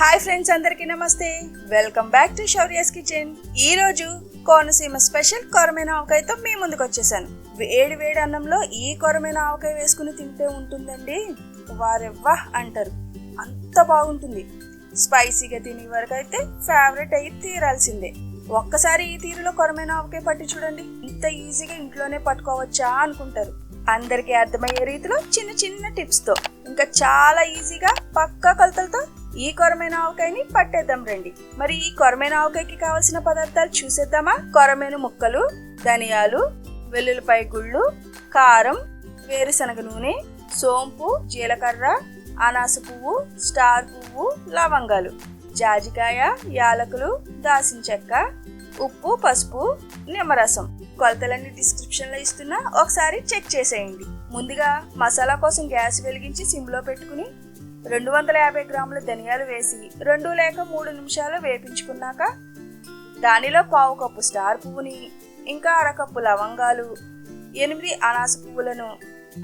Hi friends అందరికీ నమస్తే. Welcome back to Shaurya's kitchen ఈ రోజు కోనసీమ స్పెషల్ కొరమైన ఆవకాయతో మీ ముందుకు వచ్చేసాను. వేడి వేడి అన్నంలో ఈ కొరమైన ఆవకాయ వేసుకుని తింటే ఉంటుందండి? వారెవ్వా అంటారు. అంత బాగుంటుంది. స్పైసీగా తినే వరకు అయితే ఫేవరెట్ అయ్యి తీరాల్సిందే. ఒక్కసారి ఈ తీరులో కొరమైన ఆవకాయ పట్టి చూడండి. ఇంత ఈజీగా ఇంట్లోనే పట్టుకోవచ్చా అనుకుంటారు. అందరికీ అర్థమయ్యే రీతిలో చిన్న చిన్న టిప్స్తో ఇంకా చాలా ఈజీగా పక్కా కొలతలతో ఈ కొరమైన ఆవకాయని పట్టేద్దాం రండి. మరి ఈ కొరమైన ఆవకాయకి కావలసిన పదార్థాలు చూసేద్దామా? కొరమైన ముక్కలు ధనియాలు వెల్లుల్లిపాయ గుళ్ళు కారం వేరుశనగ నూనె సోంపు జీలకర్ర అనాస పువ్వు స్టార్ పువ్వు లవంగాలు జాజికాయ యాలకులు దాసిన చెక్క ఉప్పు పసుపు నిమ్మరసం. కొలతలన్నీ డిస్క్రిప్షన్లో ఇస్తున్నా. ఒకసారి చెక్ చేసేయండి. ముందుగా మసాలా కోసం గ్యాస్ వెలిగించి సిమ్లో పెట్టుకుని రెండు వందల యాభై గ్రాముల ధనియాలు వేసి రెండు లేక మూడు నిమిషాలు వేపించుకున్నాక దానిలో పావు కప్పు స్టార్ పువ్వుని ఇంకా అరకప్పు లవంగాలు ఎనిమిది అనాస పువ్వులను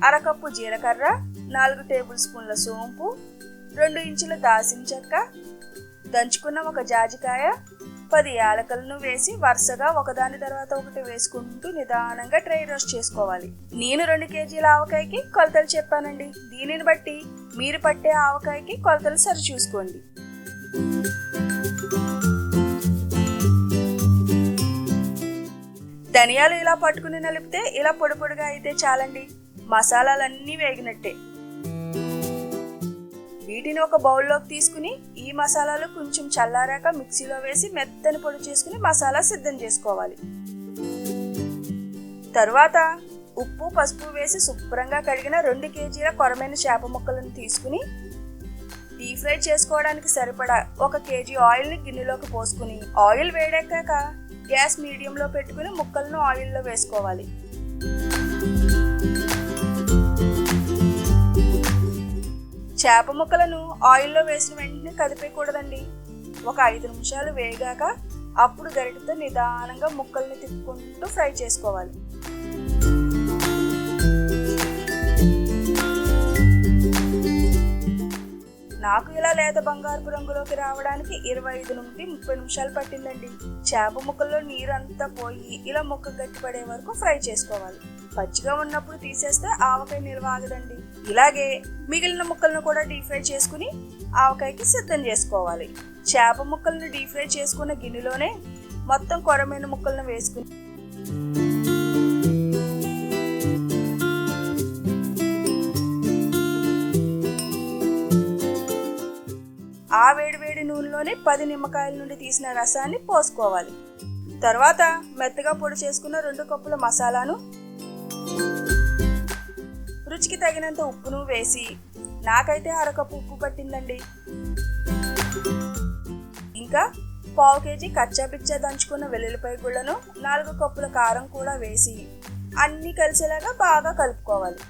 అరకప్పు జీలకర్ర నాలుగు టేబుల్ స్పూన్ల సోంపు రెండు ఇంచుల దాసిన చెక్క దంచుకున్న ఒక జాజికాయ పది యాలకలను వేసి వరుసగా ఒకదాని తర్వాత ఒకటి వేసుకుంటూ నిదానంగా డ్రై రోస్ట్ చేసుకోవాలి. నేను రెండు కేజీల ఆవకాయకి కొలతలు చెప్పానండి. దీనిని బట్టి మీరు పట్టే ఆవకాయకి కొలతలు సరి చూసుకోండి. ధనియాలు ఇలా పట్టుకుని నలిపితే ఇలా పొడి పొడిగా అయితే చాలండి. మసాలాలన్నీ వేగినట్టే. వీటిని ఒక బౌల్లోకి తీసుకుని ఈ మసాలాలు కొంచెం చల్లారాక మిక్సీలో వేసి మెత్తని పొడి చేసుకుని మసాలా సిద్ధం చేసుకోవాలి. తరువాత ఉప్పు పసుపు వేసి శుభ్రంగా కడిగిన రెండు కేజీల కొరమైన చేప ముక్కలను తీసుకుని డీప్ ఫ్రై చేసుకోవడానికి సరిపడా ఒక కేజీ ఆయిల్ని గిన్నెలోకి పోసుకుని ఆయిల్ వేడెక్కాక గ్యాస్ మీడియంలో పెట్టుకుని ముక్కలను ఆయిల్లో వేసుకోవాలి. చేప ముక్కలను ఆయిల్లో వేసిన వెంటనే కదిపేయకూడదండి. ఒక ఐదు నిమిషాలు వేగాక అప్పుడు గరిటతో నిదానంగా ముక్కల్ని తిప్పుకుంటూ ఫ్రై చేసుకోవాలి. నాకు ఇలా లేత బంగారపు రంగులోకి రావడానికి ఇరవై ఐదు నుండి ముప్పై నిమిషాలు పట్టిందండి. చేప ముక్కల్లో నీరంతా పోయి ఇలా ముక్క గట్టిపడే వరకు ఫ్రై చేసుకోవాలి. పచ్చిగా ఉన్నప్పుడు తీసేస్తే ఆవకాయ నిల్వాగదండి ఇలాగే మిగిలిన ముక్కలను కూడా డీప్ ఫ్రై చేసుకుని ఆవకాయకి సిద్ధం చేసుకోవాలి. చేప ముక్కలను డీప్ ఫ్రై చేసుకున్న గిన్నెలోనే మొత్తం కొరమైన ముక్కలను వేసుకుని వేడి పది నిమ్మకాయల నుండి తీసిన రసాన్ని పోసుకోవాలి. తర్వాత మెత్తగా పొడి చేసుకున్న రెండు కప్పుల మసాలాను రుచికి తగినంత ఉప్పును వేసి నాకైతే అరకప్పు ఉప్పు పట్టిందండి. ఇంకా పావు కేజీ కచ్చాపిచ్చా దంచుకున్న వెల్లుల్లిపాయ గుళ్ళను నాలుగు కప్పుల కారం కూడా వేసి అన్నీ కలిసేలాగా బాగా కలుపుకోవాలి.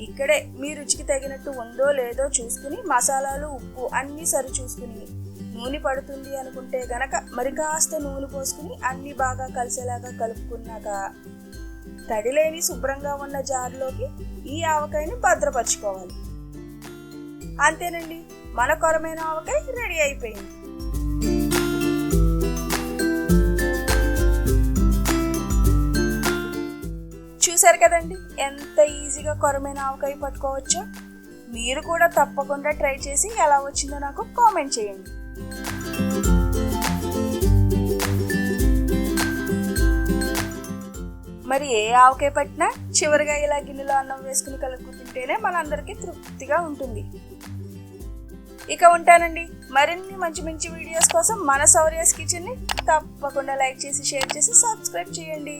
ఇక్కడే మీ రుచికి తగినట్టు ఉందో లేదో చూసుకుని మసాలాలు ఉప్పు అన్నీ సరి చూసుకుని నూనె పడుతుంది అనుకుంటే గనక మరి కాస్త నూనె పోసుకుని అన్నీ బాగా కలిసేలాగా కలుపుకున్నాక తడిలేని శుభ్రంగా ఉన్న జారులోకి ఈ ఆవకాయని భద్రపరచుకోవాలి. అంతేనండి మన కొరమైన ఆవకాయ రెడీ అయిపోయింది. కదండి? ఎంత ఈజీగా కొరమైన ఆవకాయ పట్టుకోవచ్చో? మీరు కూడా తప్పకుండా ట్రై చేసి ఎలా వచ్చిందో నాకు కామెంట్ చేయండి. మరి ఏ ఆవకాయ పట్టినా చివరిగా ఇలా గిన్నెలో అన్నం వేసుకుని కలుపు తింటేనే మనందరికీ తృప్తిగా ఉంటుంది. ఇక ఉంటానండి. మరిన్ని మంచి మంచి వీడియోస్ కోసం మన సౌర్యాస్ కిచెన్ని తప్పకుండా లైక్ చేసి షేర్ చేసి సబ్స్క్రైబ్ చేయండి.